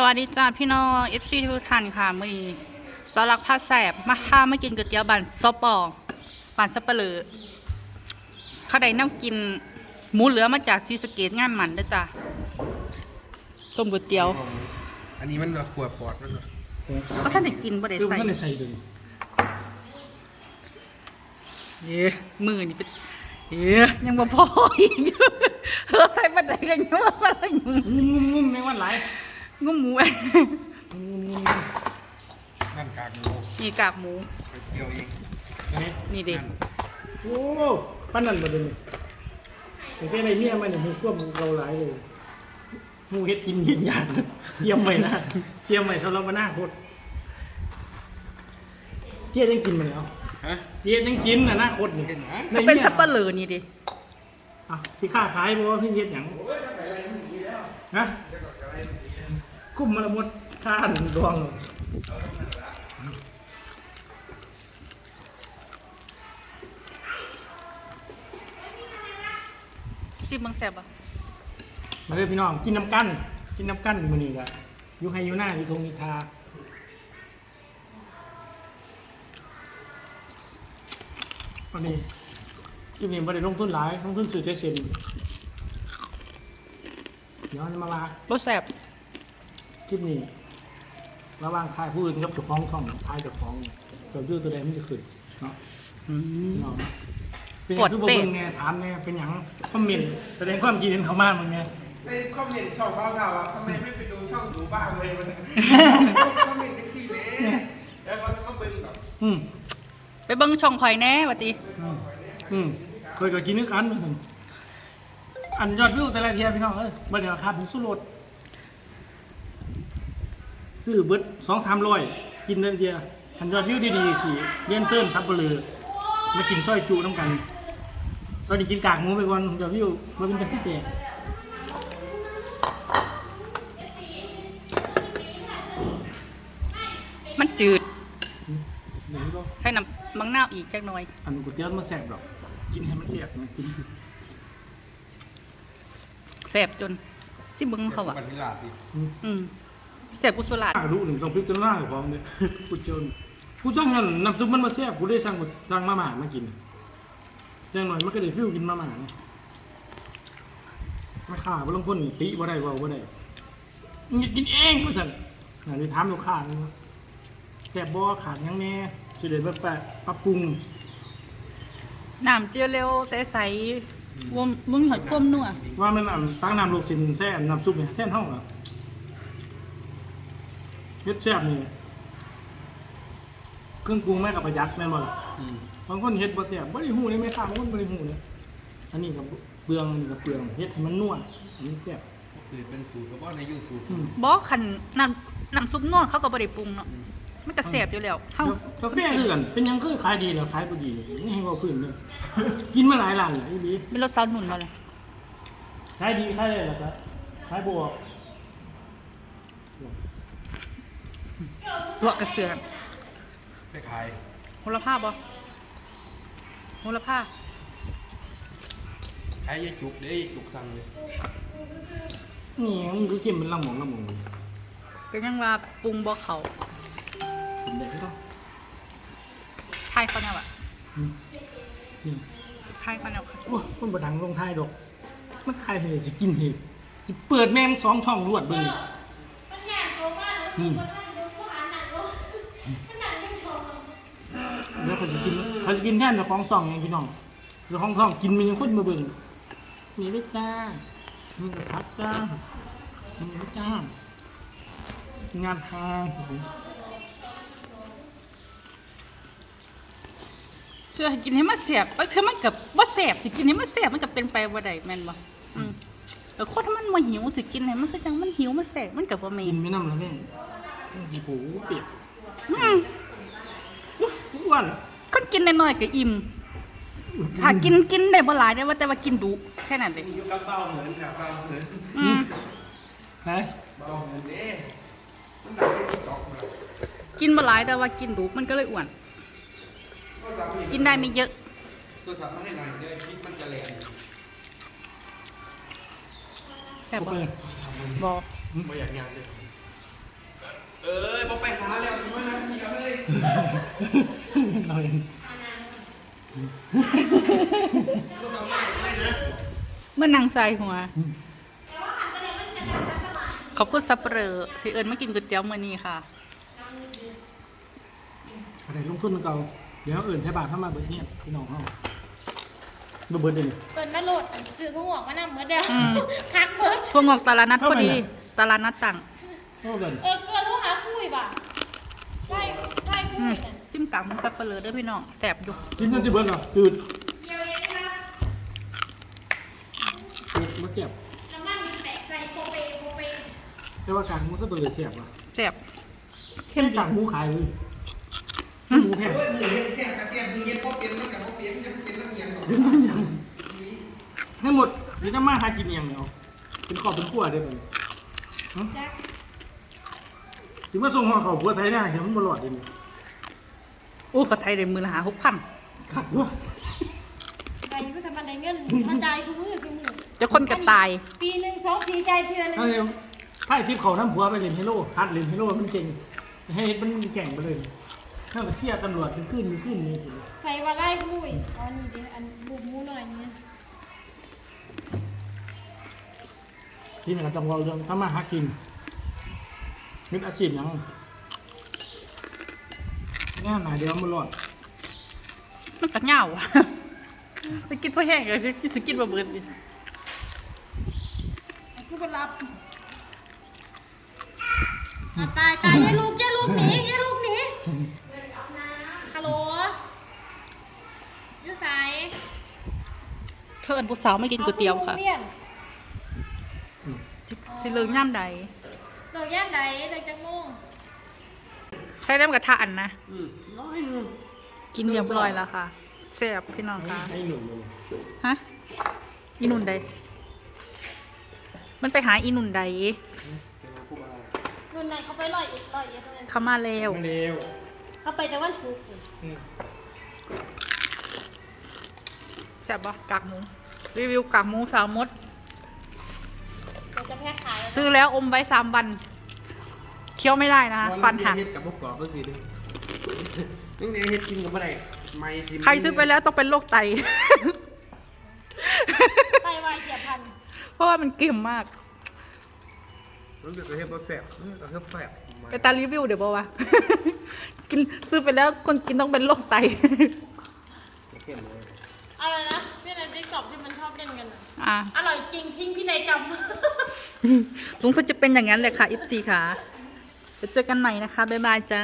สวัสดีจ้าพี่น้องเอฟซีทุกท่านค่ะมื่อนี้สลักผ้าแสบมาข้ามากินก๋วยเตี๋ยวบานซอปอปานสับปะเลอเขาได้น้ำกินหมูเหลือมาจากซีสะเกตงานหมันเด้อจ้าส้มก๋วยเตี๋ยว อันนี้มันแบบขวดปอดมันเหรอก็ท่านได้กินบ่ได้คือใส่มันในใส่เลยเย้มือนี่เป็นเย้ยังบ่พออีกอยู่เออใส่บันไดกันยังบ่พออยู่งุ้มงุ้มงุ้มแมงวันไหลาย งุ้มหมูไว้งุ้มงุ้มงุ้มนั่นกากหมูนี่กากหมูไปเที่ยวเองนี่นี่เด็นั่นโอ้ปั้นนั่นมาเลยนี่แต่แค่ในเมียมันเนี่ยหูควบเราหลายเลยหูเฮ็ดกินเห็นอย่างเตรียมไว้นะเตรียมไว้สำหรับมาหน้าโคตรเจี๊ยยังกินมันแล้วฮะเจี๊ยยังกินน่ะหน้าโคตรนี่เห็นไหมในเป็นมียสับปะเลอนี่ดิอะสิค้าขายบ่ว่าพี่เฮ็ดหยังฮะ กุ้มมาละหมดค่าหนึ่งดวงซิมเบังแสบอะมาเลยพี่น้องกินน้ำกันกินน้ำกันอยู่มื้อนี้ก็อยู่ให้อยู่หน้าอยู่ทงนิทาอันนี้คลิปนี้บ่ได้ลงทุนหลายลงทุนสื่อเทเซนเดี๋ยวจะมาว่าบ่แสบ คลิปนี้ระหว่างทายผู้อื่นกับเจ้าของช่องทายเจ้าของตัวยืดตัวแดงมันจะขึ้นเนาะอืมพี่น้องเนาะเป็นอย่างที่บ่เบิ่งไงถามไงเป็นอย่างคอมเมนต์แสดงความคิดเห็นเข้ามามึงไงไปคอมเมนต์ช่องเบ้าเท่าอะทำไมไม่ไปดูช่องดูบ้างเลยมันคอมเมนต์แท็กซี่เลยแล้วก็ต้องเบิ่งแบบอืมไปเบิ่งช่องข่อยแหน่วัติอืมอืมเคยก็กินด้วยกันเหมือนกันอันยอดวิวแต่ละเทียพี่น้องเอ้ยบัดเดี๋ยวราคาผมสู้รถ ซื้อเบิดสองสามร้อยกินแต่ละเทียอันยอดวิวดีๆสิเลี้ยนเซิร์นซับเปลือมากินซอยจุน้ำกันตอนนี้กินกากหมูไปก่อนยอดวิวมาเป็นแบบที่แตกมันจืดเดี๋ยวนี้ก็ให้น้ำมังนาวอีกจักหน่อย อันก๋วยเตี๋ยวมาแสบหรอกกินให้มันแสบนะกินแสบจนสิเบิ่งเขาอะบันทิลาดิอืม แสบกุศลาดข้ากระดูกหนึ่งต้องพิจารณากับของเนี่ยกูเจนกูจ้องนั่นน้ำซุปมันมาแซ่บกูได้สั่งกูสั่งมาม่ามากินอย่างหน่อยมันก็ได้ฟิวกินมาม่าเนี่ยไม่ข่าบ่ลงพ่นติบ่ได้เว่าบ่ได้มึงอยากกินเองกูสั่นอันนี้ถามลูกค้านี่ว่าแซ่บบ่ขาดหยังแน่สิได้แบบปรับปรับปรุง น้ำเจียวเร็วใสๆวมมึงหอยควมนัวว่ามันอันตั้งน้ำลูกชิ้นแซ่บน้ำซุปเนี่ยแท่นห้องเหรอเฮ็ดแซ่บนี่เครื่องปรุงแม่กับประหยัดแม่นบ่ล่ะอืมบางคนเฮ็ดบ่แซ่บบ่ได้ฮู้เลยแม่ค้าบางคนบ่ได้ฮู้เลยอันนี้ก็เปลืองอันนี้ก็เปลืองเฮ็ดให้มันนัวอันนี้แซ่บคือเป็นสูตรกระบอกในยูทูบอืมบ่คันน้ำน้ำซุปนัวเขาก็บ่ได้ปรุงเนาะมันก็แสบอยู่แล้วเฮา กาแฟคือกันเป็นหยังคือขายดีแล้วขายบ่ดีนี่ให้เว้าพื้นเด้อกินมาหลายร้านแล้วอีหลีเป็นรสซาวหนุนมาเลยขายดีขายได้แล้วก็ขายบ่ออก ตัวกระเสือนไปขายโหระพาบ่โหระพาขายยายจุกเด้ยายจุกสั่งเลยนี่มันคือกินเป็นลังหมองลังหมองก็ยังว่าปรุงบ่เข้ากินได้คือต้องทายเขาแนวอะอืมนี่ทายเขาแนวค่ะโอ้ยคนบ่ดังลงท้ายดอก มันท้ายให้สิกินเห็ดสิเปิดแม่งสองช่องรวดเบิ่งนี่อืม แล้วเขาสิกินเขาสิกินแท่นเจ้าของซ่องไงพี่น้องเจ้าของซ่องกินมันยังคนมาเบิ่งนี่ได้จ้านี่ก็พักจ้านี่ได้จ้างานทางเชื่อกินให้มันแสบบางเทื่อมันกับว่าแสบสิกินให้มันแสบมันก็เป็นไปบ่ได้แม่นบ่อืมเออคนถ้ามันมาหิวสิกินให้มันคือจังมันหิวมันแสบมันก็บ่แม่กินไม่น้ำแล้วแม่งกี่ปูเปียก อืมอ้วนคนกินน้อยๆก็อิ่มถ้ากินกินได้บ่หลายได้ว่าแต่ว่ากินดุแค่นั้นเลยอยู่กับเบ้าเหมือนกับเบ้าเหมือนอืมไหนเบ้าเหมือนเด้มันหนักไม่ติดจอกมากินบ่หลายแต่ว่ากินดุมันก็เลยอ้วนก็ทำให้กินได้ไม่เยอะตัวทำให้หน่อยเด้คลิปมันจะแหลกแต่บเข้าบ่ไปบ่ไม่อยากงานเลยเออพอไป เลยเราเองลูกเอาไม่ไม่นะเมื่อนางใส่หัว ขอบคุณซับเปลอที่เอิญมากินก๋วยเตี๋ยวมื้อนี้ค่ะอะไรลงทุนเก่าเดี๋ยวอื่นใช้บาทเข้ามาเบิดเนี่ยพี่น้องเขาบ่เบิดเดี๋ยวนี้เปิดมาโหลดอันซื้อทุ่งออกมานำเหมือนเดิมอืมคักเบิดพวกงอกตลาดนัดพอดีเข้าไปไหนตลาดนัดตังโอ้เบิดเออเปิดทุ่งหาคุยป่ะใช่ใช่คุ อืม ย กันจิ้มกำซับเปลือเด้วยพี่น้องแสบอยู่กินจนสิเบิดเหรอจืดเดียวเองนะจืดมาเสียบน้ำมันมีแตกใส่โปเปโปเปแต่ว่าการหมูสับเปลือเสียบว่ะแสบเข้มไม่ดีกางหมูขายเลยหมูแพงโอ้ยหมูเห็ดแซ่บกระเจี๊ยบมีเห็ดพอเปลี่ยนมันกับพอเปลี่ยนจะเป็นน้ำเอียงหรอให้หมดเดี๋ยวจะมาหากินเองเนาะเป็นขอบเป็นขั้วได้ไหมแจ็คสิมาส่งห่อเขาพัวไทยได้เดี๋ยวมันบลอดดิอู้ กระไทยได้มือละหาหกพันขัดด้วยใครก็จะมาได้เงินมาจ่ายซื้อมือซื้อมือจะคนกระตาย ปีหนึ่งสองปีใจายเทือนหนึงถ้าเดี๋ยวถ้าไอ้ทิพย์เขาน้ำผัวไปเล่นเฮโร่ฮัดเล่นเฮโร่มันเก่งให้มันแก่งไปเลยถ้าไปเที่ยวตำรวจมันขึ้นมันขึ้นนี่ใส่ว่าไล่คุยอ๋อนี่ดิอันบูบหมูหน่อยนี่ที่มันต้องเราเรื่องทำมาหากินมิตรอาชีพยัง แน่หนาเดียวมันรอดมันกระเหงาอะไปกินพ่อแห้งเลยจะกินบะเบิดดิกูไปรับอะตายตายอย่าลูกอย่าลูกหนีอย่าลูกหนีฮัลโหลอยูไสายเธอเอิญผู้สาวไม่กินก๋วยเตี๋ยวค่ะอาไปโรงรีนสิสิเลิกย่ำใดเลิกย่านใดเลิกจังโมงใช้ได้กระทะอันนะ อืมน้อยนึงกินเรียบร้อยแล้วค่ะแซ่บพี่น้องค่ะ ให้หนุ่มเลยฮะ อีนุนใด มันไปหาอีนุนใดรุ่นไหนเขาไปลอยอีกลอยอีกเลยเข้ามาแล้วไม่เร็วเขาไปแต่วันศุกร์อืมแซ่บปะกากหมู รีวิวกากหมูสาวมดเราจะแพ็คขายแล้วซื้อแล้วอมไว้สามวัน เคี้ยวไม่ได้นะฟันหักเห็ดกับพวกกรอบก็คือนึกเนี่ยเห็ดกินกับอะไรไม่ทิมใครซื้อไปแล้วต้องเป็นโรคไตไตวายเฉียบพลันเพราะว่ามันเค็มมากรู้สึกว่าเห็ดบ่แซ่บรู้สึกว่าเห็ดแซ่บไปตารีวิวเดี๋ยวบอกว่ากินซื้อไปแล้วคนกินต้องเป็นโรคไตเข้มเลยอะไรนะพี่นันติ๊กตอกที่มันชอบเล่นกันน่ะอะอร่อยจริงทิ้งพี่นายจสงสัยจะเป็นอย่างนั้นเลยค่ะ FC ค่ะไป เจอกันใหม่นะคะ บ๊ายบายจ้า